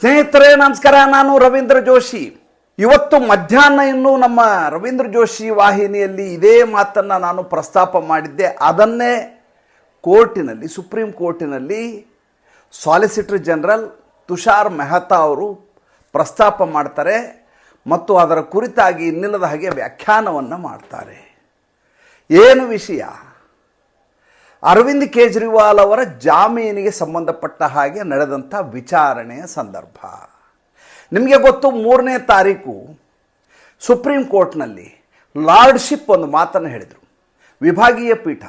ಸ್ನೇಹಿತರೆ, ನಮಸ್ಕಾರ. ನಾನು ರವೀಂದ್ರ ಜೋಶಿ. ಇವತ್ತು ಮಧ್ಯಾಹ್ನ ಇನ್ನು ನಮ್ಮ ರವೀಂದ್ರ ಜೋಶಿ ವಾಹಿನಿಯಲ್ಲಿ ಇದೇ ಮಾತನ್ನು ನಾನು ಪ್ರಸ್ತಾಪ ಮಾಡಿದ್ದೆ. ಅದನ್ನೇ ಕೋರ್ಟಿನಲ್ಲಿ, ಸುಪ್ರೀಂ ಕೋರ್ಟಿನಲ್ಲಿ ಸಾಲಿಸಿಟರ್ ಜನರಲ್ ತುಷಾರ್ ಮೆಹ್ತಾ ಅವರು ಪ್ರಸ್ತಾಪ ಮಾಡ್ತಾರೆ ಮತ್ತು ಅದರ ಕುರಿತಾಗಿ ಇನ್ನಿಲ್ಲದ ಹಾಗೆ ವ್ಯಾಖ್ಯಾನವನ್ನು ಮಾಡ್ತಾರೆ. ಏನು ವಿಷಯ? ಅರವಿಂದ್ ಕೇಜ್ರಿವಾಲ್ ಅವರ ಜಾಮೀನಿಗೆ ಸಂಬಂಧಪಟ್ಟ ಹಾಗೆ ನಡೆದಂಥ ವಿಚಾರಣೆಯ ಸಂದರ್ಭ. ನಿಮಗೆ ಗೊತ್ತು, ಮೂರನೇ ತಾರೀಕು ಸುಪ್ರೀಂ ಕೋರ್ಟ್ನಲ್ಲಿ ಲಾರ್ಡ್ಶಿಪ್ ಒಂದು ಮಾತನ್ನು ಹೇಳಿದರು. ವಿಭಾಗೀಯ ಪೀಠ.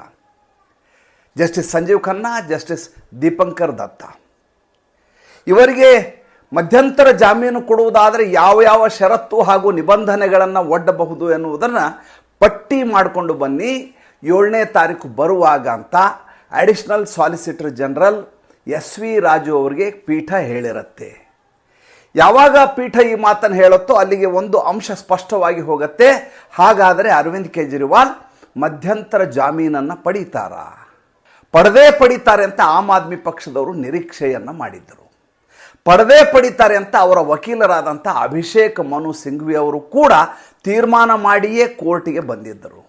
Justice Sanjiv Khanna, justice Dipankar Datta. ಇವರಿಗೆ ಮಧ್ಯಂತರ ಜಾಮೀನು ಕೊಡುವುದಾದರೆ ಯಾವ ಯಾವ ಷರತ್ತು ಹಾಗೂ ನಿಬಂಧನೆಗಳನ್ನು ಒಡ್ಡಬಹುದು ಎನ್ನುವುದನ್ನು ಪಟ್ಟಿ ಮಾಡಿಕೊಂಡು ಬನ್ನಿ. ಏಳನೇ ತಾರೀಕು ಬರುವಾಗ ಅಂತ additional solicitor general S V Raju ಅವರಿಗೆ ಪೀಠ ಹೇಳಿರುತ್ತೆ. ಯಾವಾಗ ಪೀಠ ಈ ಮಾತನ್ನು ಹೇಳುತ್ತೋ ಅಲ್ಲಿಗೆ ಒಂದು ಅಂಶ ಸ್ಪಷ್ಟವಾಗಿ ಹೋಗುತ್ತೆ. ಹಾಗಾದರೆ ಅರವಿಂದ್ ಕೇಜ್ರಿವಾಲ್ ಮಧ್ಯಂತರ ಜಾಮೀನನ್ನು ಪಡೀತಾರ. ಪಡೆದೇ ಪಡೀತಾರೆ ಅಂತ ಆಮ್ ಆದ್ಮಿ ಪಕ್ಷದವರು ನಿರೀಕ್ಷೆಯನ್ನು ಮಾಡಿದ್ದರು. ಪಡೆದೇ ಪಡೀತಾರೆ ಅಂತ ಅವರ ವಕೀಲರಾದಂಥ ಅಭಿಷೇಕ್ ಮನು ಸಿಂಘ್ವಿ ಅವರು ಕೂಡ ತೀರ್ಮಾನ ಮಾಡಿಯೇ ಕೋರ್ಟಿಗೆ ಬಂದಿದ್ದರು.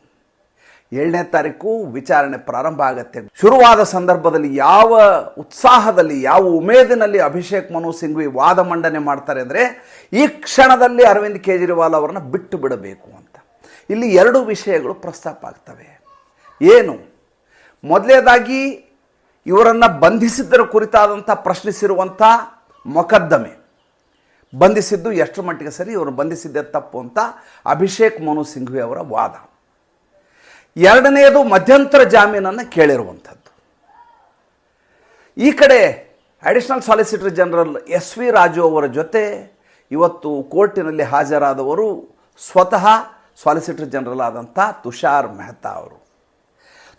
ಏಳನೇ ತಾರೀಕು ವಿಚಾರಣೆ ಪ್ರಾರಂಭ ಆಗುತ್ತೆ. ಶುರುವಾದ ಸಂದರ್ಭದಲ್ಲಿ ಯಾವ ಉತ್ಸಾಹದಲ್ಲಿ, ಯಾವ ಉಮೇದಿನಲ್ಲಿ ಅಭಿಷೇಕ್ ಮನು ಸಿಂಘ್ವಿ ವಾದ ಮಂಡನೆ ಮಾಡ್ತಾರೆ ಅಂದರೆ, ಈ ಕ್ಷಣದಲ್ಲಿ ಅರವಿಂದ್ ಕೇಜ್ರಿವಾಲ್ ಅವರನ್ನು ಬಿಟ್ಟು ಬಿಡಬೇಕು ಅಂತ. ಇಲ್ಲಿ ಎರಡು ವಿಷಯಗಳು ಪ್ರಸ್ತಾಪ ಆಗ್ತವೆ. ಏನು? ಮೊದಲನೇದಾಗಿ ಇವರನ್ನು ಬಂಧಿಸಿದ್ದರ ಕುರಿತಾದಂಥ ಪ್ರಶ್ನಿಸಿರುವಂಥ ಮೊಕದ್ದಮೆ. ಬಂಧಿಸಿದ್ದು ಎಷ್ಟು ಮಟ್ಟಿಗೆ ಸರಿ ಇವರು ಬಂಧಿಸಿದ್ದೆ ತಪ್ಪು ಅಂತ ಅಭಿಷೇಕ್ ಮನು ಸಿಂಘ್ವಿ ಅವರ ವಾದ. ಎರಡನೆಯದು ಮಧ್ಯಂತರ ಜಾಮೀನನ್ನು ಕೇಳಿರುವಂಥದ್ದು. ಈ ಕಡೆ additional solicitor general S V Raju ಅವರ ಜೊತೆ ಇವತ್ತು ಕೋರ್ಟಿನಲ್ಲಿ ಹಾಜರಾದವರು ಸ್ವತಃ ಸಾಲಿಸಿಟರ್ ಜನರಲ್ ಆದಂಥ ತುಷಾರ್ ಮೆಹ್ತಾ ಅವರು.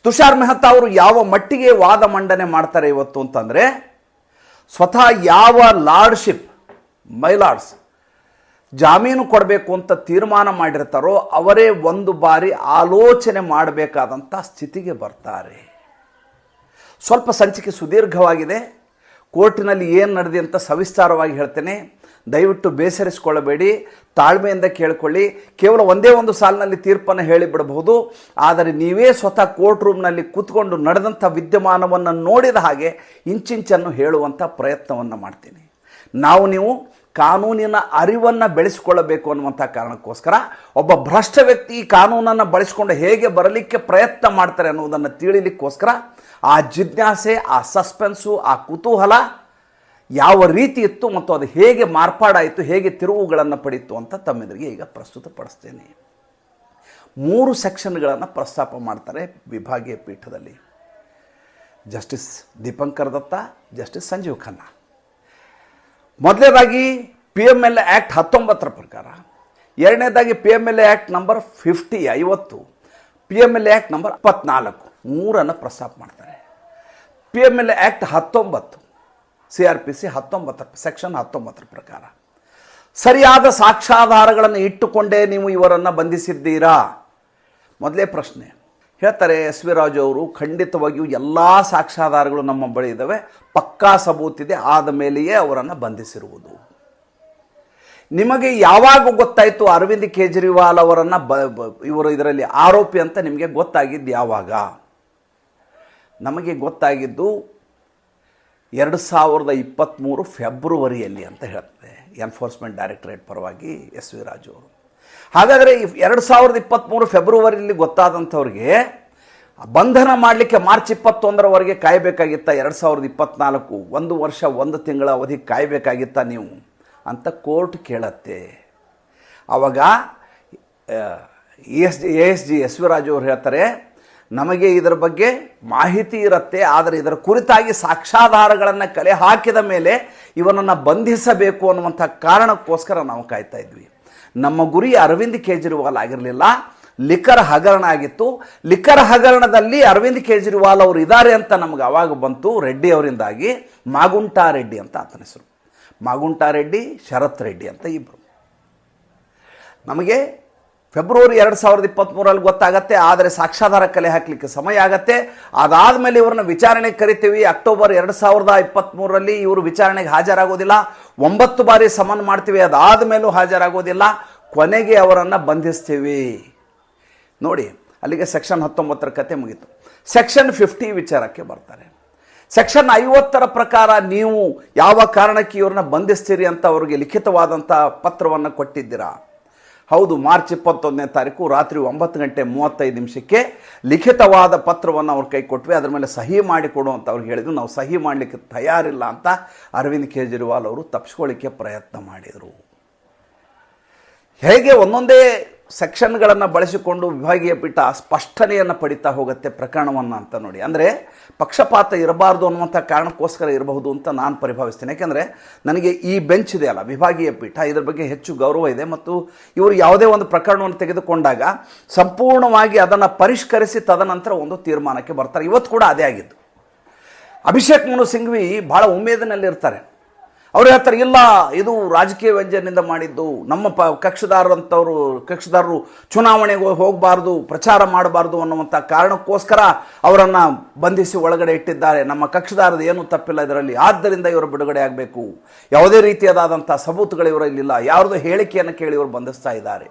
ತುಷಾರ್ ಮೆಹ್ತಾ ಅವರು ಯಾವ ಮಟ್ಟಿಗೆ ವಾದ ಮಂಡನೆ ಮಾಡ್ತಾರೆ ಇವತ್ತು ಅಂತಂದರೆ, ಸ್ವತಃ ಯಾವ ಲಾರ್ಡ್ಶಿಪ್ ಮೈಲಾರ್ಡ್ಸ್ ಜಾಮೀನು ಕೊಡಬೇಕು ಅಂತ ತೀರ್ಮಾನ ಮಾಡಿರ್ತಾರೋ ಅವರೇ ಒಂದು ಬಾರಿ ಆಲೋಚನೆ ಮಾಡಬೇಕಾದಂಥ ಸ್ಥಿತಿಗೆ ಬರ್ತಾರೆ. ಸ್ವಲ್ಪ ಸಂಚಿಕೆ ಸುದೀರ್ಘವಾಗಿದೆ. ಕೋರ್ಟಿನಲ್ಲಿ ಏನು ನಡೆದಿದೆ ಅಂತ ಸವಿಸ್ತಾರವಾಗಿ ಹೇಳ್ತೇನೆ. ದಯವಿಟ್ಟು ಬೇಸರಿಸಿಕೊಳ್ಳಬೇಡಿ. ತಾಳ್ಮೆಯಿಂದ ಕೇಳಿಕೊಳ್ಳಿ. ಕೇವಲ ಒಂದೇ ಒಂದು ಸಾಲಿನಲ್ಲಿ ತೀರ್ಪನ್ನು ಹೇಳಿಬಿಡಬಹುದು. ಆದರೆ ನೀವೇ ಸ್ವತಃ ಕೋರ್ಟ್ ರೂಮ್ನಲ್ಲಿ ಕೂತ್ಕೊಂಡು ನಡೆದಂಥ ವಿದ್ಯಮಾನವನ್ನು ನೋಡಿದ ಹಾಗೆ ಇಂಚಿಂಚನ್ನು ಹೇಳುವಂಥ ಪ್ರಯತ್ನವನ್ನು ಮಾಡ್ತೀನಿ. ನಾವು ನೀವು ಕಾನೂನಿನ ಅರಿವನ್ನು ಬೆಳೆಸಿಕೊಳ್ಳಬೇಕು ಅನ್ನುವಂಥ ಕಾರಣಕ್ಕೋಸ್ಕರ ಒಬ್ಬ ಭ್ರಷ್ಟ ವ್ಯಕ್ತಿ ಈ ಕಾನೂನನ್ನು ಬಳಸಿಕೊಂಡು ಹೇಗೆ ಬರಲಿಕ್ಕೆ ಪ್ರಯತ್ನ ಮಾಡ್ತಾರೆ ಅನ್ನೋದನ್ನು ತಿಳಿಲಿಕ್ಕೋಸ್ಕರ ಆ ಜಿಜ್ಞಾಸೆ, ಆ ಸಸ್ಪೆನ್ಸು, ಆ ಕುತೂಹಲ ಯಾವ ರೀತಿ ಇತ್ತು ಮತ್ತು ಅದು ಹೇಗೆ ಮಾರ್ಪಾಡಾಯಿತು, ಹೇಗೆ ತಿರುವುಗಳನ್ನು ಪಡೆಯಿತು ಅಂತ ತಮ್ಮೆದುರಿಗೆ ಈಗ ಪ್ರಸ್ತುತಪಡಿಸ್ತೇನೆ ಮೂರು ಸೆಕ್ಷನ್ಗಳನ್ನು ಪ್ರಸ್ತಾಪ ಮಾಡ್ತಾರೆ ವಿಭಾಗೀಯ ಪೀಠದಲ್ಲಿ. Justice Dipankar Datta, justice Sanjiv Khanna. ಮೊದಲನೇದಾಗಿ ಪಿ ಎಂ ಎಲ್ ಆ್ಯಕ್ಟ್ ಹತ್ತೊಂಬತ್ತರ ಪ್ರಕಾರ, ಎರಡನೇದಾಗಿ P M L A act number fifty ಐವತ್ತು P M L A act number ಇಪ್ಪತ್ನಾಲ್ಕು ಮೂರನ್ನು ಪ್ರಸ್ತಾಪ ಮಾಡ್ತಾರೆ. P M L A act ಹತ್ತೊಂಬತ್ತು, ಸಿ ಆರ್ ಪಿ ಸಿ ಹತ್ತೊಂಬತ್ತರ ಸೆಕ್ಷನ್ ಹತ್ತೊಂಬತ್ತರ ಪ್ರಕಾರ, ಸರಿಯಾದ ಸಾಕ್ಷ್ಯಾಧಾರಗಳನ್ನು ಇಟ್ಟುಕೊಂಡೇ ನೀವು ಇವರನ್ನು ಬಂಧಿಸಿದ್ದೀರಾ? ಮೊದಲೇ ಪ್ರಶ್ನೆ. ಹೇಳ್ತಾರೆ ಎಸ್ ವಿ ರಾಜು ಅವರು, ಖಂಡಿತವಾಗಿಯೂ ಎಲ್ಲ ಸಾಕ್ಷ್ಯಾಧಾರಗಳು ನಮ್ಮ ಬಳಿ ಇದ್ದಾವೆ. ಪಕ್ಕಾ ಸಬೂತಿದೆ, ಆದ ಮೇಲೆಯೇ ಅವರನ್ನು ಬಂಧಿಸಿರುವುದು. ನಿಮಗೆ ಯಾವಾಗ ಗೊತ್ತಾಯಿತು ಅರವಿಂದ್ ಕೇಜ್ರಿವಾಲ್ ಅವರನ್ನು ಬ ಇವರು ಇದರಲ್ಲಿ ಆರೋಪಿ ಅಂತ ನಿಮಗೆ ಗೊತ್ತಾಗಿದ್ದು ಯಾವಾಗ? ನಮಗೆ ಗೊತ್ತಾಗಿದ್ದು ಎರಡು ಸಾವಿರದ ಇಪ್ಪತ್ತ್ಮೂರು ಫೆಬ್ರವರಿಯಲ್ಲಿ ಅಂತ ಹೇಳ್ತದೆ. ಎನ್ಫೋರ್ಸ್ಮೆಂಟ್ ಡೈರೆಕ್ಟರೇಟ್ ಪರವಾಗಿ ಎಸ್ ವಿ ರಾಜು ಅವರು. ಹಾಗಾದರೆ ಎರಡು ಸಾವಿರದ ಇಪ್ಪತ್ತ್ಮೂರು ಫೆಬ್ರವರಿಯಲ್ಲಿ ಗೊತ್ತಾದಂಥವ್ರಿಗೆ ಬಂಧನ ಮಾಡಲಿಕ್ಕೆ ಮಾರ್ಚ್ ಇಪ್ಪತ್ತೊಂದರವರೆಗೆ ಕಾಯಬೇಕಾಗಿತ್ತ ಎರಡು ಸಾವಿರದ ಇಪ್ಪತ್ತ್ನಾಲ್ಕು ಒಂದು ವರ್ಷ, ಒಂದು ತಿಂಗಳ ಅವಧಿ ಕಾಯಬೇಕಾಗಿತ್ತ ನೀವು ಅಂತ ಕೋರ್ಟ್ ಕೇಳತ್ತೆ. ಆವಾಗ S G, A S G S V Raju ಅವರು ಹೇಳ್ತಾರೆ, ನಮಗೆ ಇದರ ಬಗ್ಗೆ ಮಾಹಿತಿ ಇರುತ್ತೆ, ಆದರೆ ಇದರ ಕುರಿತಾಗಿ ಸಾಕ್ಷ್ಯಾಧಾರಗಳನ್ನು ಕಲೆ ಹಾಕಿದ ಮೇಲೆ ಇವನನ್ನು ಬಂಧಿಸಬೇಕು ಅನ್ನುವಂಥ ಕಾರಣಕ್ಕೋಸ್ಕರ ನಾವು ಕಾಯ್ತಾ ಇದ್ವಿ. ನಮ್ಮ ಗುರಿ ಅರವಿಂದ್ ಕೇಜ್ರಿವಾಲ್ ಆಗಿರಲಿಲ್ಲ. ಲಿಖರ್ ಹಗರಣ ಆಗಿತ್ತು. ಲಿಖರ್ ಹಗರಣದಲ್ಲಿ ಅರವಿಂದ್ ಕೇಜ್ರಿವಾಲ್ ಅವರು ಇದ್ದಾರೆ ಅಂತ ನಮ್ಗೆ ಅವಾಗ ಬಂತು ರೆಡ್ಡಿ ಅವರಿಂದಾಗಿ. ಮಾಗುಂಟಾ ರೆಡ್ಡಿ ಅಂತ ಆತನ ಹೆಸರು. ಮಾಗುಂಟಾ ರೆಡ್ಡಿ, ಶರತ್ ರೆಡ್ಡಿ ಅಂತ ಇಬ್ಬರು ನಮಗೆ ಫೆಬ್ರವರಿ ಎರಡು ಸಾವಿರದ ಇಪ್ಪತ್ತ್ಮೂರಲ್ಲಿ ಗೊತ್ತಾಗತ್ತೆ, ಆದರೆ ಸಾಕ್ಷಾಧಾರ ಕಲೆ ಹಾಕಲಿಕ್ಕೆ ಸಮಯ ಆಗತ್ತೆ. ಅದಾದಮೇಲೆ ಇವ್ರನ್ನ ವಿಚಾರಣೆಗೆ ಕರಿತೀವಿ. ಅಕ್ಟೋಬರ್ ಎರಡು ಸಾವಿರದ ಇಪ್ಪತ್ತ್ಮೂರರಲ್ಲಿ ಇವರು ವಿಚಾರಣೆಗೆ ಹಾಜರಾಗೋದಿಲ್ಲ. ಒಂಬತ್ತು ಬಾರಿ ಸಮನ್ ಮಾಡ್ತೀವಿ ಅದಾದ ಮೇಲೂ ಹಾಜರಾಗೋದಿಲ್ಲ. ಕೊನೆಗೆ ಅವರನ್ನು ಬಂಧಿಸ್ತೀವಿ. ನೋಡಿ, ಅಲ್ಲಿಗೆ ಸೆಕ್ಷನ್ ಹತ್ತೊಂಬತ್ತರ ಕತೆ ಮುಗೀತು. ಸೆಕ್ಷನ್ ಫಿಫ್ಟಿ ವಿಚಾರಕ್ಕೆ ಬರ್ತಾರೆ. ಸೆಕ್ಷನ್ ಐವತ್ತರ ಪ್ರಕಾರ ನೀವು ಯಾವ ಕಾರಣಕ್ಕೆ ಇವ್ರನ್ನ ಬಂಧಿಸ್ತೀರಿ ಅಂತ ಅವರಿಗೆ ಲಿಖಿತವಾದಂಥ ಪತ್ರವನ್ನು ಕೊಟ್ಟಿದ್ದೀರಾ? ಹೌದು, ಮಾರ್ಚ್ ಇಪ್ಪತ್ತೊಂದನೇ ತಾರೀಕು ರಾತ್ರಿ ಒಂಬತ್ತು ಗಂಟೆ ಮೂವತ್ತೈದು ನಿಮಿಷಕ್ಕೆ ಲಿಖಿತವಾದ ಪತ್ರವನ್ನು ಅವ್ರ ಕೈ ಕೊಟ್ವಿ. ಅದರ ಮೇಲೆ ಸಹಿ ಮಾಡಿಕೊಡು ಅಂತ ಅವ್ರು ಹೇಳಿದ್ರು. ನಾವು ಸಹಿ ಮಾಡಲಿಕ್ಕೆ ತಯಾರಿಲ್ಲ ಅಂತ ಅರವಿಂದ್ ಕೇಜ್ರಿವಾಲ್ ಅವರು ತಪ್ಪಿಸ್ಕೊಳ್ಳಿಕ್ಕೆ ಪ್ರಯತ್ನ ಮಾಡಿದರು. ಹೇಗೆ ಒಂದೊಂದೇ ಸೆಕ್ಷನ್ಗಳನ್ನು ಬಳಸಿಕೊಂಡು ವಿಭಾಗೀಯ ಪೀಠ ಸ್ಪಷ್ಟನೆಯನ್ನು ಪಡಿತಾ ಹೋಗುತ್ತೆ ಪ್ರಕರಣವನ್ನು ಅಂತ ನೋಡಿ. ಅಂದರೆ ಪಕ್ಷಪಾತ ಇರಬಾರ್ದು ಅನ್ನುವಂಥ ಕಾರಣಕ್ಕೋಸ್ಕರ ಇರಬಹುದು ಅಂತ ನಾನು ಪರಿಭಾವಿಸ್ತೇನೆ. ಯಾಕೆಂದರೆ ನನಗೆ ಈ ಬೆಂಚ್ ಇದೆ ಅಲ್ಲ, ವಿಭಾಗೀಯ ಪೀಠ, ಇದರ ಬಗ್ಗೆ ಹೆಚ್ಚು ಗೌರವ ಇದೆ ಮತ್ತು ಇವರು ಯಾವುದೇ ಒಂದು ಪ್ರಕರಣವನ್ನು ತೆಗೆದುಕೊಂಡಾಗ ಸಂಪೂರ್ಣವಾಗಿ ಅದನ್ನು ಪರಿಷ್ಕರಿಸಿ ತದನಂತರ ಒಂದು ತೀರ್ಮಾನಕ್ಕೆ ಬರ್ತಾರೆ. ಇವತ್ತು ಕೂಡ ಅದೇ ಆಗಿದ್ದು. ಅಭಿಷೇಕ್ ಮನು ಸಿಂಘ್ವಿ ಭಾಳ ಉಮೇದಿನಲ್ಲಿರ್ತಾರೆ. ಅವ್ರು ಹೇಳ್ತಾರೆ, ಇಲ್ಲ, ಇದು ರಾಜಕೀಯ ವ್ಯಂಜನಿಂದ ಮಾಡಿದ್ದು. ನಮ್ಮ ಪ, ಕಕ್ಷದಾರರಂಥವ್ರು, ಕಕ್ಷದಾರರು ಚುನಾವಣೆಗೆ ಹೋಗಬಾರ್ದು, ಪ್ರಚಾರ ಮಾಡಬಾರ್ದು ಅನ್ನುವಂಥ ಕಾರಣಕ್ಕೋಸ್ಕರ ಅವರನ್ನು ಬಂಧಿಸಿ ಒಳಗಡೆ ಇಟ್ಟಿದ್ದಾರೆ. ನಮ್ಮ ಕಕ್ಷದಾರದ ಏನೂ ತಪ್ಪಿಲ್ಲ ಇದರಲ್ಲಿ. ಆದ್ದರಿಂದ ಇವರು ಬಿಡುಗಡೆ ಆಗಬೇಕು. ಯಾವುದೇ ರೀತಿಯಾದಂಥ ಸಬೂತುಗಳು ಇವರಲ್ಲಿಲ್ಲ ಯಾರ್ದು ಹೇಳಿಕೆಯನ್ನು ಕೇಳಿ ಇವರು ಬಂಧಿಸ್ತಾ ಇದ್ದಾರೆ.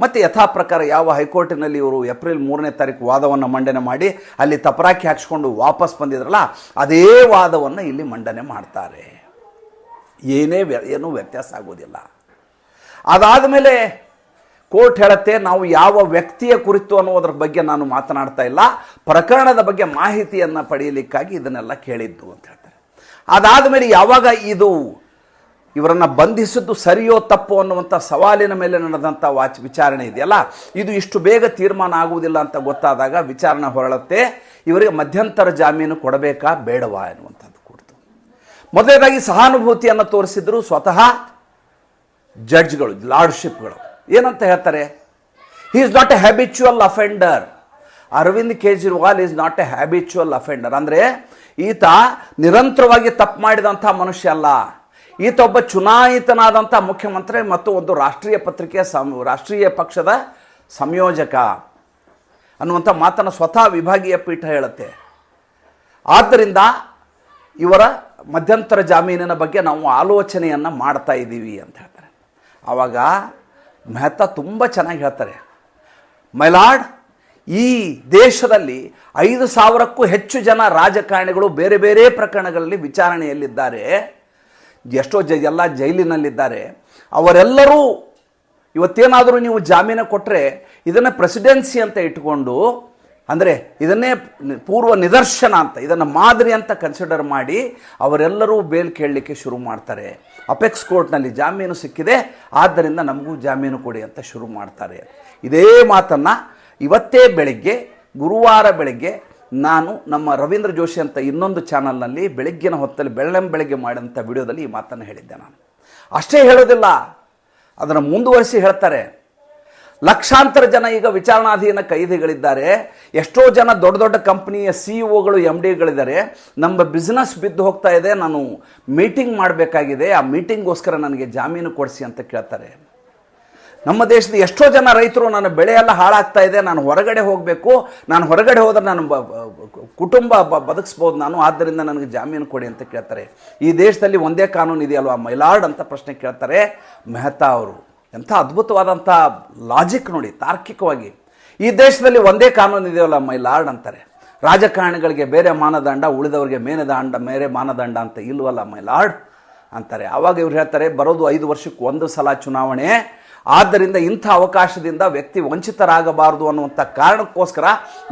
ಮತ್ತು ಯಥಾ ಪ್ರಕಾರ ಯಾವ ಹೈಕೋರ್ಟಿನಲ್ಲಿ ಇವರು ಏಪ್ರಿಲ್ ಮೂರನೇ ತಾರೀಕು ವಾದವನ್ನು ಮಂಡನೆ ಮಾಡಿ, ಅಲ್ಲಿ ತಪರಾಕಿ ಹಾಕ್ಸ್ಕೊಂಡು ವಾಪಸ್ ಬಂದಿದ್ರಲ್ಲ, ಅದೇ ವಾದವನ್ನು ಇಲ್ಲಿ ಮಂಡನೆ ಮಾಡ್ತಾರೆ. ಏನೇ ಏನೂ ವ್ಯತ್ಯಾಸ ಆಗೋದಿಲ್ಲ. ಅದಾದ ಮೇಲೆ ಕೋರ್ಟ್ ಹೇಳುತ್ತೆ, ನಾವು ಯಾವ ವ್ಯಕ್ತಿಯ ಕುರಿತು ಅನ್ನೋದ್ರ ಬಗ್ಗೆ ನಾನು ಮಾತನಾಡ್ತಾ ಇಲ್ಲ. ಪ್ರಕರಣದ ಬಗ್ಗೆ ಮಾಹಿತಿಯನ್ನು ಪಡೆಯಲಿಕ್ಕಾಗಿ ಇದನ್ನೆಲ್ಲ ಕೇಳಿದ್ದು ಅಂತ ಹೇಳ್ತಾರೆ. ಅದಾದ ಮೇಲೆ ಯಾವಾಗ ಇದು ಇವರನ್ನು ಬಂಧಿಸಿದ್ದು ಸರಿಯೋ ತಪ್ಪು ಅನ್ನುವಂಥ ಸವಾಲಿನ ಮೇಲೆ ನಡೆದಂಥ ವಾಚ್, ವಿಚಾರಣೆ ಇದೆಯಲ್ಲ? ಇದು ಇಷ್ಟು ಬೇಗ ತೀರ್ಮಾನ ಆಗುವುದಿಲ್ಲ ಅಂತ ಗೊತ್ತಾದಾಗ ವಿಚಾರಣೆ ಹೊರಳುತ್ತೆ. ಇವರಿಗೆ ಮಧ್ಯಂತರ ಜಾಮೀನು ಕೊಡಬೇಕಾ, ಬೇಡವಾ ಎನ್ನುವಂಥದ್ದು. ಮೊದಲನೇದಾಗಿ ಸಹಾನುಭೂತಿಯನ್ನು ತೋರಿಸಿದ್ರು ಸ್ವತಃ ಜಡ್ಜ್ಗಳು, ಲಾರ್ಡ್ಶಿಪ್ಗಳು. ಏನಂತ ಹೇಳ್ತಾರೆ? He is not a habitual offender Arvind Kejriwal is not a habitual offender ಅಂದರೆ ಈತ ನಿರಂತರವಾಗಿ ತಪ್ಪು ಮಾಡಿದಂಥ ಮನುಷ್ಯ ಅಲ್ಲ. ಈತ ಒಬ್ಬ ಚುನಾಯಿತನಾದಂಥ ಮುಖ್ಯಮಂತ್ರಿ ಮತ್ತು ಒಂದು ರಾಷ್ಟ್ರೀಯ ಪತ್ರಿಕೆಯ ಸಂ, ರಾಷ್ಟ್ರೀಯ ಪಕ್ಷದ ಸಂಯೋಜಕ ಅನ್ನುವಂಥ ಮಾತನ್ನು ಸ್ವತಃ ವಿಭಾಗೀಯ ಪೀಠ ಹೇಳುತ್ತೆ. ಆದ್ದರಿಂದ ಇವರ ಮಧ್ಯಂತರ ಜಾಮೀನಿನ ಬಗ್ಗೆ ನಾವು ಆಲೋಚನೆಯನ್ನು ಮಾಡ್ತಾ ಇದ್ದೀವಿ ಅಂತ ಹೇಳ್ತಾರೆ. ಆವಾಗ ಮೆಹ್ತಾ ತುಂಬ ಚೆನ್ನಾಗಿ ಹೇಳ್ತಾರೆ. ಮೈಲಾಡ್ ಈ ದೇಶದಲ್ಲಿ ಐದು ಸಾವಿರಕ್ಕೂ ಹೆಚ್ಚು ಜನ ರಾಜಕಾರಣಿಗಳು ಬೇರೆ ಬೇರೆ ಪ್ರಕರಣಗಳಲ್ಲಿ ವಿಚಾರಣೆಯಲ್ಲಿದ್ದಾರೆ. ಎಷ್ಟೋ ಜ, ಎಲ್ಲ ಜೈಲಿನಲ್ಲಿದ್ದಾರೆ. ಅವರೆಲ್ಲರೂ ಇವತ್ತೇನಾದರೂ ನೀವು ಜಾಮೀನು ಕೊಟ್ಟರೆ ಇದನ್ನು ಪ್ರೆಸಿಡೆನ್ಸಿ ಅಂತ ಇಟ್ಕೊಂಡು ಅಂದರೆ ಇದನ್ನೇ ಪೂರ್ವ ನಿದರ್ಶನ ಅಂತ, ಇದನ್ನು ಮಾದರಿ ಅಂತ ಕನ್ಸಿಡರ್ ಮಾಡಿ ಅವರೆಲ್ಲರೂ ಬೇಲ್ ಕೇಳಲಿಕ್ಕೆ ಶುರು ಮಾಡ್ತಾರೆ. ಅಪೆಕ್ಸ್ ಕೋರ್ಟ್ನಲ್ಲಿ ಜಾಮೀನು ಸಿಕ್ಕಿದೆ, ಆದ್ದರಿಂದ ನಮಗೂ ಜಾಮೀನು ಕೊಡಿ ಅಂತ ಶುರು ಮಾಡ್ತಾರೆ. ಇದೇ ಮಾತನ್ನು ಇವತ್ತೇ ಬೆಳಗ್ಗೆ, ಗುರುವಾರ ಬೆಳಗ್ಗೆ ನಾನು ನಮ್ಮ ರವೀಂದ್ರ ಜೋಶಿ ಅಂತ ಇನ್ನೊಂದು ಚಾನಲ್ನಲ್ಲಿ ಬೆಳಗ್ಗಿನ ಹೊತ್ತಲ್ಲಿ ಬೆಳ್ಳಂ ಬೆಳಗ್ಗೆ ಮಾಡಿದಂಥ ವಿಡಿಯೋದಲ್ಲಿ ಈ ಮಾತನ್ನು ಹೇಳಿದ್ದೆ ನಾನು. ಅಷ್ಟೇ ಹೇಳೋದಿಲ್ಲ, ಅದನ್ನು ಮುಂದುವರಿಸಿ ಹೇಳ್ತಾರೆ. ಲಕ್ಷಾಂತರ ಜನ ಈಗ ವಿಚಾರಣಾಧೀನ ಕೈದಿಗಳಿದ್ದಾರೆ. ಎಷ್ಟೋ ಜನ ದೊಡ್ಡ ದೊಡ್ಡ ಕಂಪ್ನಿಯ ಸಿ ಒಗಳು ಎಂ ಡಿಗಳಿದ್ದಾರೆ ನಮ್ಮ ಬಿಸ್ನೆಸ್ ಬಿದ್ದು ಹೋಗ್ತಾ ಇದೆ. ನಾನು ಮೀಟಿಂಗ್ ಮಾಡಬೇಕಾಗಿದೆ. ಆ ಮೀಟಿಂಗ್ಗೋಸ್ಕರ ನನಗೆ ಜಾಮೀನು ಕೊಡಿಸಿ ಅಂತ ಕೇಳ್ತಾರೆ. ನಮ್ಮ ದೇಶದ ಎಷ್ಟೋ ಜನ ರೈತರು ನನ್ನ ಬೆಳೆ ಎಲ್ಲ ಹಾಳಾಗ್ತಾ ಇದೆ. ನಾನು ಹೊರಗಡೆ ಹೋಗಬೇಕು. ನಾನು ಹೊರಗಡೆ ಹೋದರೆ ನಾನು ಬ- ಕುಟುಂಬ ಬ- ಬದುಕಿಸ್ಬೋದು. ನಾನು ಆದ್ದರಿಂದ ನನಗೆ ಜಾಮೀನು ಕೊಡಿ ಅಂತ ಕೇಳ್ತಾರೆ. ಈ ದೇಶದಲ್ಲಿ ಒಂದೇ ಕಾನೂನು ಇದೆಯಲ್ವಾ, ಮೈಲಾರ್ಡ್ ಅಂತ ಪ್ರಶ್ನೆ ಕೇಳ್ತಾರೆ ಮೆಹ್ತಾ ಅವರು. ಎಂಥ ಅದ್ಭುತವಾದಂಥ ಲಾಜಿಕ್ ನೋಡಿ, ತಾರ್ಕಿಕವಾಗಿ. ಈ ದೇಶದಲ್ಲಿ ಒಂದೇ ಕಾನೂನು ಇದೆಯಲ್ಲ ಮೈಲಾರ್ಡ್ ಅಂತಾರೆ. ರಾಜಕಾರಣಿಗಳಿಗೆ ಬೇರೆ ಮಾನದಂಡ, ಉಳಿದವರಿಗೆ ಮೇನದಂಡ ಮೇರೆ ಮಾನದಂಡ ಅಂತ ಇಲ್ವಲ್ಲ ಮೈಲಾರ್ಡ್ ಅಂತಾರೆ. ಆವಾಗ ಇವ್ರು ಹೇಳ್ತಾರೆ, ಬರೋದು ಐದು ವರ್ಷಕ್ಕೆ ಒಂದು ಸಲ ಚುನಾವಣೆ. ಆದ್ದರಿಂದ ಇಂಥ ಅವಕಾಶದಿಂದ ವ್ಯಕ್ತಿ ವಂಚಿತರಾಗಬಾರದು ಅನ್ನುವಂಥ ಕಾರಣಕ್ಕೋಸ್ಕರ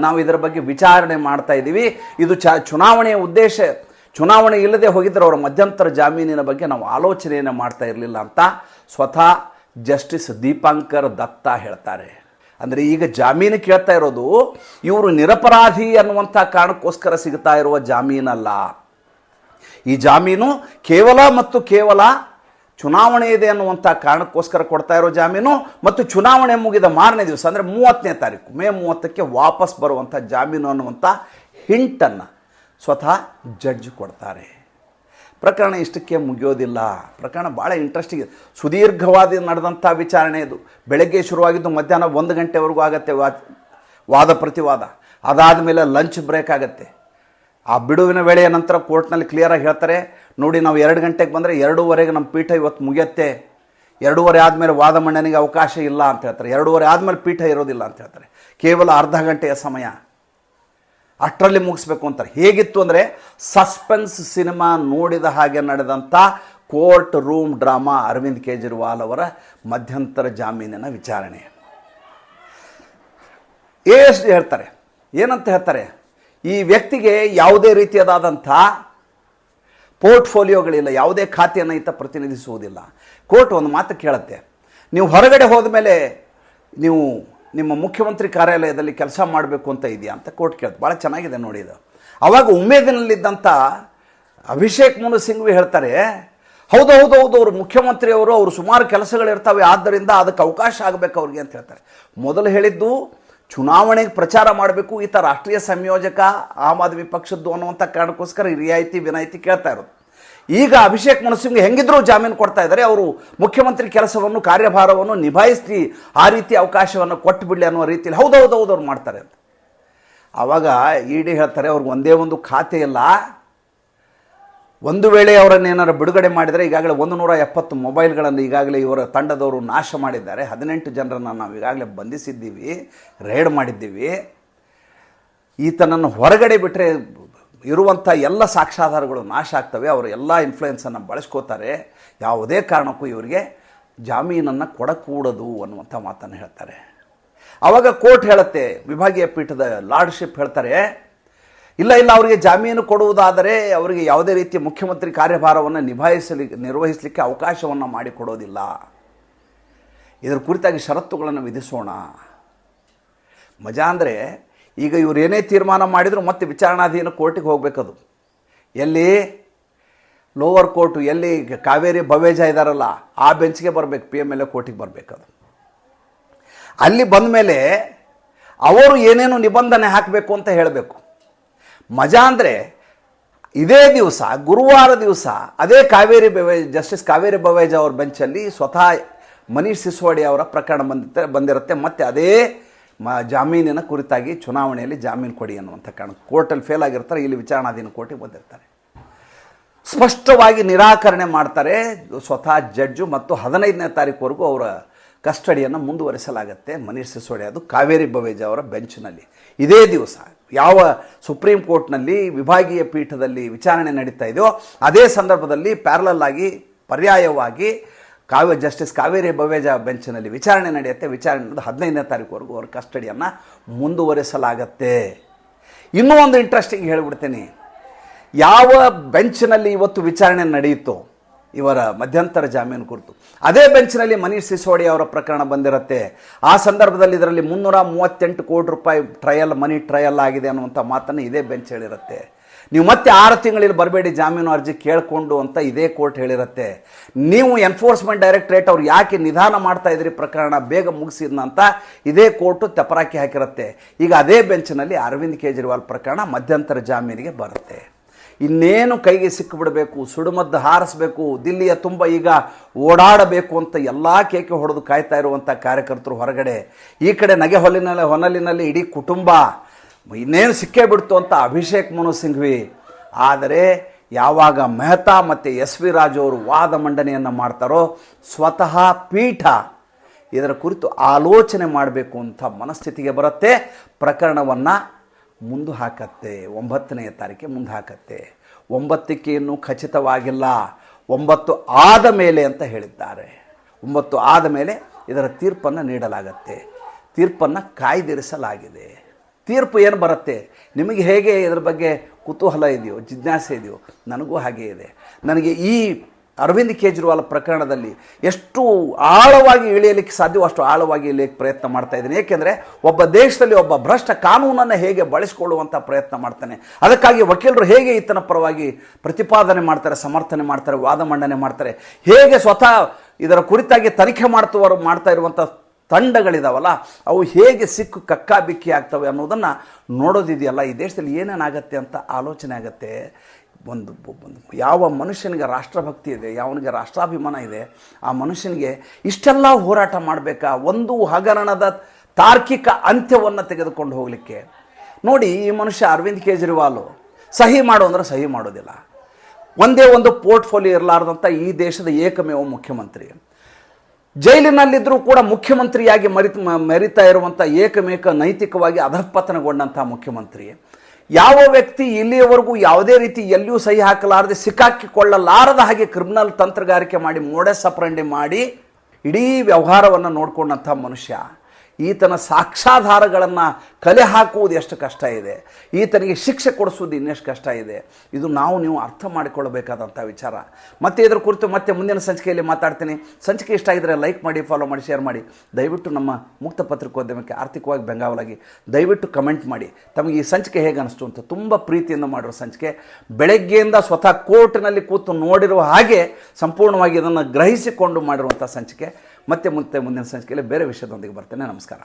ನಾವು ಇದರ ಬಗ್ಗೆ ವಿಚಾರಣೆ ಮಾಡ್ತಾ ಇದ್ದೀವಿ. ಇದು ಚ, ಚುನಾವಣೆಯ ಉದ್ದೇಶ. ಚುನಾವಣೆ ಇಲ್ಲದೆ ಹೋಗಿದ್ದರೆ ಅವರ ಮಧ್ಯಂತರ ಜಾಮೀನಿನ ಬಗ್ಗೆ ನಾವು ಆಲೋಚನೆಯನ್ನು ಮಾಡ್ತಾ ಇರಲಿಲ್ಲ ಅಂತ ಸ್ವತಃ ಜಸ್ಟಿಸ್ ದೀಪಾಂಕರ್ ದತ್ತಾ ಹೇಳ್ತಾರೆ. ಅಂದರೆ ಈಗ ಜಾಮೀನು ಕೇಳ್ತಾ ಇರೋದು ಇವರು ನಿರಪರಾಧಿ ಅನ್ನುವಂಥ ಕಾರಣಕ್ಕೋಸ್ಕರ ಸಿಗ್ತಾ ಇರುವ ಜಾಮೀನಲ್ಲ. ಈ ಜಾಮೀನು ಕೇವಲ ಮತ್ತು ಕೇವಲ ಚುನಾವಣೆ ಇದೆ ಅನ್ನುವಂಥ ಕಾರಣಕ್ಕೋಸ್ಕರ ಕೊಡ್ತಾ ಇರೋ ಜಾಮೀನು ಮತ್ತು ಚುನಾವಣೆ ಮುಗಿದ ಮಾರನೇ ದಿವಸ, ಅಂದರೆ ಮೂವತ್ತನೇ ತಾರೀಕು, ಮೇ ಮೂವತ್ತಕ್ಕೆ ವಾಪಸ್ ಬರುವಂಥ ಜಾಮೀನು ಅನ್ನುವಂಥ ಹಿಂಟನ್ನು ಸ್ವತಃ ಜಡ್ಜ್ ಕೊಡ್ತಾರೆ. ಪ್ರಕರಣ ಇಷ್ಟಕ್ಕೆ ಮುಗಿಯೋದಿಲ್ಲ. ಪ್ರಕರಣ ಭಾಳ ಇಂಟ್ರೆಸ್ಟಿಂಗ್ ಸುದೀರ್ಘವಾದ ನಡೆದಂಥ ವಿಚಾರಣೆ ಇದು. ಬೆಳಗ್ಗೆ ಶುರುವಾಗಿದ್ದು ಮಧ್ಯಾಹ್ನ ಒಂದು ಗಂಟೆವರೆಗೂ ಆಗತ್ತೆ ವಾದ ವಾದ ಪ್ರತಿವಾದ. ಅದಾದ ಮೇಲೆ ಲಂಚ್ ಬ್ರೇಕ್ ಆಗುತ್ತೆ. ಆ ಬಿಡುವಿನ ವೇಳೆಯ ನಂತರ ಕೋರ್ಟ್ನಲ್ಲಿ ಕ್ಲಿಯರಾಗಿ ಹೇಳ್ತಾರೆ, ನೋಡಿ, ನಾವು ಎರಡು ಗಂಟೆಗೆ ಬಂದರೆ ಎರಡೂವರೆಗೆ ನಮ್ಮ ಪೀಠ ಇವತ್ತು ಮುಗಿಯತ್ತೆ. ಎರಡೂವರೆ ಆದಮೇಲೆ ವಾದ ಮಂಡನೆಗೆ ಅವಕಾಶ ಇಲ್ಲ ಅಂತ ಹೇಳ್ತಾರೆ. ಎರಡೂವರೆ ಆದಮೇಲೆ ಪೀಠ ಇರೋದಿಲ್ಲ ಅಂತ ಹೇಳ್ತಾರೆ. ಕೇವಲ ಅರ್ಧ ಗಂಟೆಯ ಸಮಯ. ಅಷ್ಟರಲ್ಲಿ ಮುಗಿಸ್ಬೇಕು ಅಂತಾರೆ. ಹೇಗಿತ್ತು ಅಂದರೆ ಸಸ್ಪೆನ್ಸ್ ಸಿನಿಮಾ ನೋಡಿದ ಹಾಗೆ ನಡೆದಂಥ court room drama Arvind Kejriwal ಅವರ ಮಧ್ಯಂತರ ಜಾಮೀನಿನ ವಿಚಾರಣೆ. ಎಷ್ಟು ಹೇಳ್ತಾರೆ? ಏನಂತ ಹೇಳ್ತಾರೆ? ಈ ವ್ಯಕ್ತಿಗೆ ಯಾವುದೇ ರೀತಿಯದಾದಂಥ ಪೋರ್ಟ್ಫೋಲಿಯೋಗಳಿಲ್ಲ, ಯಾವುದೇ ಖಾತೆಯನ್ನು ಈತ ಪ್ರತಿನಿಧಿಸುವುದಿಲ್ಲ. ಕೋರ್ಟ್ ಒಂದು ಮಾತು ಕೇಳುತ್ತೆ. ನೀವು ಹೊರಗಡೆ ಹೋದ ಮೇಲೆ ನೀವು ನಿಮ್ಮ ಮುಖ್ಯಮಂತ್ರಿ ಕಾರ್ಯಾಲಯದಲ್ಲಿ ಕೆಲಸ ಮಾಡಬೇಕು ಅಂತ ಇದೆಯಾ ಅಂತ ಕೋರ್ಟ್ ಕೇಳುತ್ತೆ ಭಾಳ ಚೆನ್ನಾಗಿದೆ ನೋಡಿ ಇದು. ಅವಾಗ ಉಮೇದಿನಲ್ಲಿದ್ದಂಥ ಅಭಿಷೇಕ್ ಮನು ಸಿಂಘ್ವಿ ಹೇಳ್ತಾರೆ, ಹೌದು ಹೌದು ಹೌದು, ಅವರು ಮುಖ್ಯಮಂತ್ರಿಯವರು, ಅವರು ಸುಮಾರು ಕೆಲಸಗಳಿರ್ತವೆ ಆದ್ದರಿಂದ ಅದಕ್ಕೆ ಅವಕಾಶ ಆಗಬೇಕು ಅವ್ರಿಗೆ ಅಂತ ಹೇಳ್ತಾರೆ. ಮೊದಲು ಹೇಳಿದ್ದು, ಚುನಾವಣೆಗೆ ಪ್ರಚಾರ ಮಾಡಬೇಕು ಈತ ರಾಷ್ಟ್ರೀಯ ಸಂಯೋಜಕ, ಆಮ್ ಆದ್ಮಿ ಪಕ್ಷದ್ದು ಅನ್ನುವಂಥ ಕಾರಣಕ್ಕೋಸ್ಕರ ರಿಯಾಯಿತಿ, ವಿನಾಯಿತಿ ಕೇಳ್ತಾ ಇರೋದು. ಈಗ ಅಭಿಷೇಕ್ ಮನು ಸಿಂಗ್ ಹೆಂಗಿದ್ರೂ ಜಾಮೀನು ಕೊಡ್ತಾ ಇದ್ದಾರೆ. ಅವರು ಮುಖ್ಯಮಂತ್ರಿ ಕೆಲಸವನ್ನು, ಕಾರ್ಯಭಾರವನ್ನು ನಿಭಾಯಿಸಿ ಆ ರೀತಿ ಅವಕಾಶವನ್ನು ಕೊಟ್ಟು ಬಿಡಲಿ ಅನ್ನೋ ರೀತಿಯಲ್ಲಿ ಹೌದು ಹೌದು ಹೌದು ಅವ್ರು ಮಾಡ್ತಾರೆ ಅಂತ. ಆವಾಗ ಇಡಿ ಹೇಳ್ತಾರೆ, ಅವ್ರಿಗೆ ಒಂದೇ ಒಂದು ಖಾತೆ ಇಲ್ಲ. ಒಂದು ವೇಳೆ ಅವರನ್ನು ಏನಾದ್ರು ಬಿಡುಗಡೆ ಮಾಡಿದರೆ ಈಗಾಗಲೇ ಒಂದು ನೂರ ಎಪ್ಪತ್ತು ಮೊಬೈಲ್ಗಳನ್ನು ಈಗಾಗಲೇ ಇವರ ತಂಡದವರು ನಾಶ ಮಾಡಿದ್ದಾರೆ. ಹದಿನೆಂಟು ಜನರನ್ನು ನಾವು ಈಗಾಗಲೇ ಬಂಧಿಸಿದ್ದೀವಿ, ರೇಡ್ ಮಾಡಿದ್ದೀವಿ. ಈತನನ್ನು ಹೊರಗಡೆ ಬಿಟ್ಟರೆ ಇರುವಂಥ ಎಲ್ಲ ಸಾಕ್ಷಾಧಾರಗಳು ನಾಶ ಆಗ್ತವೆ, ಅವರು ಎಲ್ಲ ಇನ್ಫ್ಲೂಯೆನ್ಸನ್ನು ಬಳಸ್ಕೋತಾರೆ, ಯಾವುದೇ ಕಾರಣಕ್ಕೂ ಇವರಿಗೆ ಜಾಮೀನನ್ನು ಕೊಡಕೂಡದು ಅನ್ನುವಂಥ ಮಾತನ್ನು ಹೇಳ್ತಾರೆ. ಆವಾಗ ಕೋರ್ಟ್ ಹೇಳುತ್ತೆ, ವಿಭಾಗೀಯ ಪೀಠದ ಲಾರ್ಡ್ಶಿಪ್ ಹೇಳ್ತಾರೆ, ಇಲ್ಲ ಇಲ್ಲ, ಅವರಿಗೆ ಜಾಮೀನು ಕೊಡುವುದಾದರೆ ಅವರಿಗೆ ಯಾವುದೇ ರೀತಿಯ ಮುಖ್ಯಮಂತ್ರಿ ಕಾರ್ಯಭಾರವನ್ನು ನಿಭಾಯಿಸಲಿ, ನಿರ್ವಹಿಸಲಿಕ್ಕೆ ಅವಕಾಶವನ್ನು ಮಾಡಿಕೊಡೋದಿಲ್ಲ. ಇದರ ಕುರಿತಾಗಿ ಷರತ್ತುಗಳನ್ನು ವಿಧಿಸೋಣ. ಮಜಾ ಅಂದರೆ ಈಗ ಇವ್ರು ಏನೇ ತೀರ್ಮಾನ ಮಾಡಿದರೂ ಮತ್ತೆ ವಿಚಾರಣಾಧೀನ ಕೋರ್ಟಿಗೆ ಹೋಗಬೇಕದು. ಎಲ್ಲಿ? ಲೋವರ್ ಕೋರ್ಟು ಎಲ್ಲಿ ಕಾವೇರಿ ಭವೇಜ ಇದ್ದಾರಲ್ಲ ಆ ಬೆಂಚ್ಗೆ ಬರಬೇಕು ಪಿ ಎಂ ಎಲ್ ಎ ಕೋರ್ಟಿಗೆ ಬರಬೇಕದು. ಅಲ್ಲಿ ಬಂದ ಮೇಲೆ ಅವರು ಏನೇನು ನಿಬಂಧನೆ ಹಾಕಬೇಕು ಅಂತ ಹೇಳಬೇಕು. ಮಜಾ ಅಂದರೆ ಇದೇ ದಿವಸ, ಗುರುವಾರ ದಿವಸ, ಅದೇ ಕಾವೇರಿ ಬವೆ ಜಸ್ಟಿಸ್ ಕಾವೇರಿ ಬವೇಜ ಅವ್ರ ಬೆಂಚಲ್ಲಿ ಸ್ವತಃ ಮನೀಶ್ ಸಿಸೋಡಿ ಅವರ ಪ್ರಕರಣ ಬಂದಿರುತ್ತೆ, ಮತ್ತೆ ಅದೇ ಮ ಜಾಮೀನಿನ ಕುರಿತಾಗಿ ಚುನಾವಣೆಯಲ್ಲಿ ಜಾಮೀನು ಕೊಡಿ ಅನ್ನುವಂಥ ಕಾರಣ. ಕೋರ್ಟಲ್ಲಿ ಫೇಲ್ ಆಗಿರ್ತಾರೆ, ಇಲ್ಲಿ ವಿಚಾರಣಾಧೀನ ಕೋರ್ಟಿಗೆ ಬಂದಿರ್ತಾರೆ. ಸ್ಪಷ್ಟವಾಗಿ ನಿರಾಕರಣೆ ಮಾಡ್ತಾರೆ, ಸ್ವತಃ ಜಡ್ಜು ಮತ್ತು ಹದಿನೈದನೇ ತಾರೀಕುವರೆಗೂ ಅವರ ಕಸ್ಟಡಿಯನ್ನು ಮುಂದುವರಿಸಲಾಗುತ್ತೆ. ಮನೀಶ್ ಸಿಸೋಡಿ ಅದು ಕಾವೇರಿ ಬವೇಜ ಅವರ ಬೆಂಚ್ನಲ್ಲಿ. ಇದೇ ದಿವಸ ಯಾವ ಸುಪ್ರೀಂ ಕೋರ್ಟ್ನಲ್ಲಿ ವಿಭಾಗೀಯ ಪೀಠದಲ್ಲಿ ವಿಚಾರಣೆ ನಡೀತಾ ಇದೆಯೋ, ಅದೇ ಸಂದರ್ಭದಲ್ಲಿ ಪ್ಯಾರಲಲ್ ಆಗಿ ಪರ್ಯಾಯವಾಗಿ ಕಾವ್ಯ ಜಸ್ಟಿಸ್ ಕಾವೇರಿ ಬವೇಜ ಬೆಂಚ್ನಲ್ಲಿ ವಿಚಾರಣೆ ನಡೆಯುತ್ತೆ. ವಿಚಾರಣೆ ನಡೆದು ಹದಿನೈದನೇ ತಾರೀಕುವರೆಗೂ ಅವ್ರ ಕಸ್ಟಡಿಯನ್ನು ಮುಂದುವರಿಸಲಾಗತ್ತೆ. ಇನ್ನೂ ಒಂದು ಇಂಟ್ರೆಸ್ಟಿಂಗ್ ಹೇಳಿಬಿಡ್ತೀನಿ. ಯಾವ ಬೆಂಚ್ನಲ್ಲಿ ಇವತ್ತು ವಿಚಾರಣೆ ನಡೆಯಿತು, ಇವರ ಮಧ್ಯಂತರ ಜಾಮೀನು ಕುರಿತು. ಅದೇ ಬೆಂಚ್ನಲ್ಲಿ ಮನೀಶ್ ಸಿಸೋಡಿ ಅವರ ಪ್ರಕರಣ ಬಂದಿರುತ್ತೆ. ಆ ಸಂದರ್ಭದಲ್ಲಿ ಇದರಲ್ಲಿ ಮುನ್ನೂರ ಮೂವತ್ತೆಂಟು ಕೋಟಿ ರೂಪಾಯಿ ಟ್ರಯಲ್ ಮನಿ ಟ್ರಯಲ್ ಆಗಿದೆ ಅನ್ನುವಂಥ ಮಾತನ್ನು ಇದೇ ಬೆಂಚ್ ಹೇಳಿರುತ್ತೆ. ನೀವು ಮತ್ತೆ ಆರು ತಿಂಗಳಲ್ಲಿ ಬರಬೇಡಿ ಜಾಮೀನು ಅರ್ಜಿ ಕೇಳಿಕೊಂಡು ಅಂತ ಇದೇ ಕೋರ್ಟ್ ಹೇಳಿರತ್ತೆ. ನೀವು ಎನ್ಫೋರ್ಸ್ಮೆಂಟ್ ಡೈರೆಕ್ಟ್ರೇಟ್ ಅವ್ರು ಯಾಕೆ ನಿಧಾನ ಮಾಡ್ತಾ ಇದ್ರಿ ಪ್ರಕರಣ ಬೇಗ ಮುಗಿಸಿದ್ನ ಅಂತ ಇದೇ ಕೋರ್ಟು ತೆಪರಾಕಿ ಹಾಕಿರುತ್ತೆ. ಈಗ ಅದೇ ಬೆಂಚ್ನಲ್ಲಿ ಅರವಿಂದ್ ಕೇಜ್ರಿವಾಲ್ ಪ್ರಕರಣ ಮಧ್ಯಂತರ ಜಾಮೀನಿಗೆ ಬರುತ್ತೆ. ಇನ್ನೇನು ಕೈಗೆ ಸಿಕ್ಕಿಬಿಡಬೇಕು ಸುಡುಮದ್ದು ಹಾರಿಸಬೇಕು, ದಿಲ್ಲಿಯ ತುಂಬ ಈಗ ಓಡಾಡಬೇಕು ಅಂತ ಎಲ್ಲ ಕೇಕೆ ಹೊಡೆದು ಕಾಯ್ತಾ ಇರುವಂಥ ಕಾರ್ಯಕರ್ತರು ಹೊರಗಡೆ. ಈ ಕಡೆ ನಗೆ ಹೊಲಿನಲ್ಲಿ ಹೊನಲಿನಲ್ಲಿ ಇಡೀ ಕುಟುಂಬ ಇನ್ನೇನು ಸಿಕ್ಕೇ ಬಿಡ್ತು ಅಂತ ಅಭಿಷೇಕ್ ಮನು ಸಿಂಘ್ವಿ. ಆದರೆ ಯಾವಾಗ ಮೆಹ್ತಾ ಮತ್ತು ಎಸ್ ವಿ ರಾಜು ಅವರು ವಾದ ಮಂಡನೆಯನ್ನು ಮಾಡ್ತಾರೋ ಸ್ವತಃ ಪೀಠ ಇದರ ಕುರಿತು ಆಲೋಚನೆ ಮಾಡಬೇಕು ಅಂತ ಮನಸ್ಥಿತಿಗೆ ಬರುತ್ತೆ. ಪ್ರಕರಣವನ್ನು ಮುಂದೆ ಹಾಕತ್ತೆ. ಒಂಬತ್ತನೆಯ ತಾರೀಕೆ ಮುಂದೆ ಹಾಕತ್ತೆ. ಒಂಬತ್ತಕ್ಕೆ ಇನ್ನೂ ಖಚಿತವಾಗಿಲ್ಲ. ಒಂಬತ್ತು ಆದ ಮೇಲೆ ಅಂತ ಹೇಳಿದ್ದಾರೆ. ಒಂಬತ್ತು ಆದ ಮೇಲೆ ಇದರ ತೀರ್ಪನ್ನು ನೀಡಲಾಗತ್ತೆ. ತೀರ್ಪನ್ನು ಕಾಯ್ದಿರಿಸಲಾಗಿದೆ. ತೀರ್ಪು ಏನು ಬರುತ್ತೆ? ನಿಮಗೆ ಹೇಗೆ ಇದ್ರ ಬಗ್ಗೆ ಕುತೂಹಲ ಇದೆಯೋ, ಜಿಜ್ಞಾಸೆ ಇದೆಯೋ, ನನಗೂ ಹಾಗೆ ಇದೆ. ನನಗೆ ಈ ಅರವಿಂದ್ ಕೇಜ್ರಿವಾಲ್ ಪ್ರಕರಣದಲ್ಲಿ ಎಷ್ಟು ಆಳವಾಗಿ ಇಳಿಯಲಿಕ್ಕೆ ಸಾಧ್ಯವೋ ಅಷ್ಟು ಆಳವಾಗಿ ಇಳಿಯಕ್ಕೆ ಪ್ರಯತ್ನ ಮಾಡ್ತಾ ಇದ್ದೀನಿ. ಏಕೆಂದರೆ ಒಬ್ಬ ದೇಶದಲ್ಲಿ ಒಬ್ಬ ಭ್ರಷ್ಟ ಕಾನೂನನ್ನು ಹೇಗೆ ಬಳಸಿಕೊಳ್ಳುವಂಥ ಪ್ರಯತ್ನ ಮಾಡ್ತಾನೆ, ಅದಕ್ಕಾಗಿ ವಕೀಲರು ಹೇಗೆ ಈತನ ಪರವಾಗಿ ಪ್ರತಿಪಾದನೆ ಮಾಡ್ತಾರೆ, ಸಮರ್ಥನೆ ಮಾಡ್ತಾರೆ, ವಾದ ಮಂಡನೆ ಮಾಡ್ತಾರೆ, ಹೇಗೆ ಸ್ವತಃ ಇದರ ಕುರಿತಾಗಿ ತನಿಖೆ ಮಾಡ್ತವರು, ಮಾಡ್ತಾ ಇರುವಂಥ ತಂಡಗಳಿದಾವಲ್ಲ, ಅವು ಹೇಗೆ ಸಿಕ್ಕು ಕಕ್ಕಾಬಿಕ್ಕಿ ಆಗ್ತವೆ ಅನ್ನೋದನ್ನು ನೋಡೋದಿದೆಯಲ್ಲ, ಈ ದೇಶದಲ್ಲಿ ಏನೇನಾಗತ್ತೆ ಅಂತ ಆಲೋಚನೆ ಆಗತ್ತೆ. ಒಂದು ಯಾವ ಮನುಷ್ಯನಿಗೆ ರಾಷ್ಟ್ರಭಕ್ತಿ ಇದೆ, ಯಾವನಿಗೆ ರಾಷ್ಟ್ರಾಭಿಮಾನ ಇದೆ, ಆ ಮನುಷ್ಯನಿಗೆ ಇಷ್ಟೆಲ್ಲ ಹೋರಾಟ ಮಾಡಬೇಕಾ? ಒಂದು ಹಗರಣದ ತಾರ್ಕಿಕ ಅಂತ್ಯವನ್ನು ತೆಗೆದುಕೊಂಡು ಹೋಗಲಿಕ್ಕೆ. ನೋಡಿ, ಈ ಮನುಷ್ಯ ಅರವಿಂದ್ ಕೇಜ್ರಿವಾಲ್, ಸಹಿ ಮಾಡು ಅಂದರೆ ಸಹಿ ಮಾಡೋದಿಲ್ಲ. ಒಂದೇ ಒಂದು ಪೋರ್ಟ್ಫೋಲಿಯೋ ಇರಲಾರ್ದಂಥ ಈ ದೇಶದ ಏಕಮೇವ ಮುಖ್ಯಮಂತ್ರಿ. ಜೈಲಿನಲ್ಲಿದ್ದರೂ ಕೂಡ ಮುಖ್ಯಮಂತ್ರಿಯಾಗಿ ಮರಿತ ಮೆರಿತಾ ಇರುವಂಥ ಏಕಮೇಕ ನೈತಿಕವಾಗಿ ಅಧಃಪತನಗೊಂಡಂಥ ಮುಖ್ಯಮಂತ್ರಿ. ಯಾವ ವ್ಯಕ್ತಿ ಇಲ್ಲಿಯವರೆಗೂ ಯಾವುದೇ ರೀತಿ ಎಲ್ಲಿಯೂ ಸಹಿ ಹಾಕಲಾರದೆ ಸಿಕ್ಕಾಕಿಕೊಳ್ಳಲಾರದ ಹಾಗೆ ಕ್ರಿಮಿನಲ್ ತಂತ್ರಗಾರಿಕೆ ಮಾಡಿ ಮೋಡೆ ಸಪ್ರಂಡಿ ಮಾಡಿ ಇಡೀ ವ್ಯವಹಾರವನ್ನು ನೋಡಿಕೊಂಡಂಥ ಮನುಷ್ಯ. ಈತನ ಸಾಕ್ಷಾಧಾರಗಳನ್ನು ಕಲೆ ಹಾಕುವುದು ಎಷ್ಟು ಕಷ್ಟ ಇದೆ. ಈತನಿಗೆ ಶಿಕ್ಷೆ ಕೊಡಿಸುವುದು ಇನ್ನೆಷ್ಟು ಕಷ್ಟ ಇದೆ. ಇದು ನಾವು ನೀವು ಅರ್ಥ ಮಾಡಿಕೊಳ್ಳಬೇಕಾದಂಥ ವಿಚಾರ. ಮತ್ತೆ ಇದರ ಕುರಿತು ಮತ್ತೆ ಮುಂದಿನ ಸಂಚಿಕೆಯಲ್ಲಿ ಮಾತಾಡ್ತೀನಿ. ಸಂಚಿಕೆ ಇಷ್ಟ ಆಗಿದ್ರೆ ಲೈಕ್ ಮಾಡಿ, ಫಾಲೋ ಮಾಡಿ, ಶೇರ್ ಮಾಡಿ. ದಯವಿಟ್ಟು ನಮ್ಮ ಮುಕ್ತ ಪತ್ರಿಕೋದ್ಯಮಕ್ಕೆ ಆರ್ಥಿಕವಾಗಿ ಬೆಂಗಾವಲಾಗಿ ದಯವಿಟ್ಟು ಕಮೆಂಟ್ ಮಾಡಿ. ತಮಗೆ ಈ ಸಂಚಿಕೆ ಹೇಗೆ ಅನಿಸ್ತು ಅಂತ ತುಂಬ ಪ್ರೀತಿಯಿಂದ ಮಾಡಿರೋ ಸಂಚಿಕೆ. ಬೆಳಗ್ಗೆಯಿಂದ ಸ್ವತಃ ಕೋರ್ಟ್ನಲ್ಲಿ ಕೂತು ನೋಡಿರುವ ಹಾಗೆ ಸಂಪೂರ್ಣವಾಗಿ ಇದನ್ನು ಗ್ರಹಿಸಿಕೊಂಡು ಮಾಡಿರುವಂಥ ಸಂಚಿಕೆ. ಮತ್ತೆ ಮುಂದೆ ಮುಂದಿನ ಸಂಚಿಕೆಯಲ್ಲಿ ಬೇರೆ ವಿಷಯದೊಂದಿಗೆ ಬರ್ತೇನೆ. ನಮಸ್ಕಾರ.